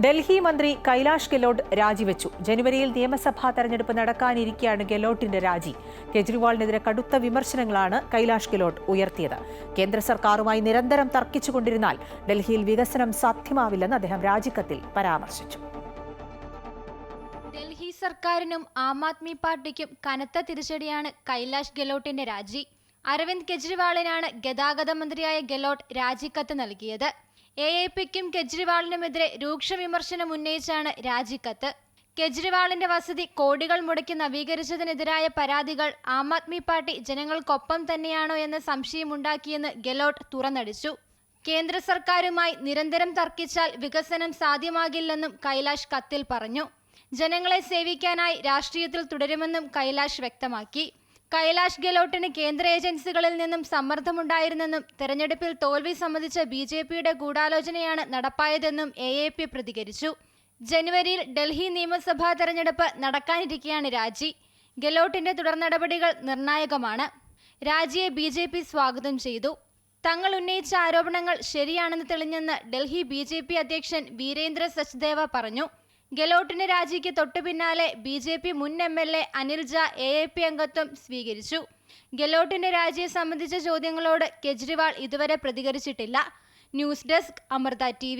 ഡൽഹി മന്ത്രി കൈലാഷ് ഗെലോട്ട് രാജിവെച്ചു. ജനുവരിയിൽ നിയമസഭാ തെരഞ്ഞെടുപ്പ് നടക്കാനിരിക്കെയാണ് ഗെലോട്ടിന്റെ രാജി. കെജ്രിവാളിനെതിരെ കടുത്ത വിമർശനങ്ങളാണ് കൈലാഷ് ഗെലോട്ട് ഉയർത്തിയത്. കേന്ദ്ര സർക്കാരുമായി നിരന്തരം തർക്കിച്ചുകൊണ്ടിരുന്നാൽ ഡൽഹിയിൽ വികസനം സാധ്യമാവില്ലെന്ന് അദ്ദേഹം രാജിക്കത്തിൽ പരാമർശിച്ചു. ഡൽഹി സർക്കാരിനും ആം ആദ്മി പാർട്ടിക്കും കനത്ത തിരിച്ചടിയാണ് കൈലാഷ് ഗെലോട്ടിന്റെ രാജി. അരവിന്ദ് കെജ്രിവാളിനാണ് ഗതാഗത മന്ത്രിയായ ഗെലോട്ട് രാജിക്കത്ത് നൽകിയത്. എ എ പിക്കും കെജ്രിവാളിനുമെതിരെ രൂക്ഷ വിമർശനം ഉന്നയിച്ചാണ് രാജിക്കത്ത്. കെജ്രിവാളിന്റെ വസതി കോടികൾ മുടക്കി നവീകരിച്ചതിനെതിരായ പരാതികൾ ആം ആദ്മി പാർട്ടി ജനങ്ങൾക്കൊപ്പം തന്നെയാണോ എന്ന സംശയമുണ്ടാക്കിയെന്ന് ഗെലോട്ട് തുറന്നടിച്ചു. കേന്ദ്ര സർക്കാരുമായി നിരന്തരം തർക്കിച്ചാൽ വികസനം സാധ്യമാകില്ലെന്നും കൈലാഷ് കത്തിൽ പറഞ്ഞു. ജനങ്ങളെ സേവിക്കാനായി രാഷ്ട്രീയത്തിൽ തുടരുമെന്നും കൈലാഷ് വ്യക്തമാക്കി. കൈലാഷ് ഗെലോട്ടിന് കേന്ദ്ര ഏജൻസികളിൽ നിന്നും സമ്മർദ്ദമുണ്ടായിരുന്നെന്നും തെരഞ്ഞെടുപ്പിൽ തോൽവി സംബന്ധിച്ച ബി ജെ പിയുടെ ഗൂഢാലോചനയാണ് നടപ്പായതെന്നും എ എ പി പ്രതികരിച്ചു. ജനുവരിയിൽ ഡൽഹി നിയമസഭാ തെരഞ്ഞെടുപ്പ് നടക്കാനിരിക്കെയാണ് രാജി. ഗെലോട്ടിന്റെ തുടർ നടപടികൾ നിർണായകമാണ്. രാജിയെ ബി ജെ പി സ്വാഗതം ചെയ്തു. തങ്ങൾ ഉന്നയിച്ച ആരോപണങ്ങൾ ശരിയാണെന്ന് തെളിഞ്ഞെന്ന് ഡൽഹി ബി ജെ പി അധ്യക്ഷൻ വീരേന്ദ്ര സച്ദേവ പറഞ്ഞു. ഗെലോട്ടിന്റെ രാജിക്ക് തൊട്ടു പിന്നാലെ ബി ജെ പി മുൻ എം എൽ എ അനിൽ ജ എ എ പി അംഗത്വം സ്വീകരിച്ചു. ഗെലോട്ടിന്റെ രാജിയെ സംബന്ധിച്ച ചോദ്യങ്ങളോട് കെജ്രിവാൾ ഇതുവരെ പ്രതികരിച്ചിട്ടില്ല. News desk Amrita T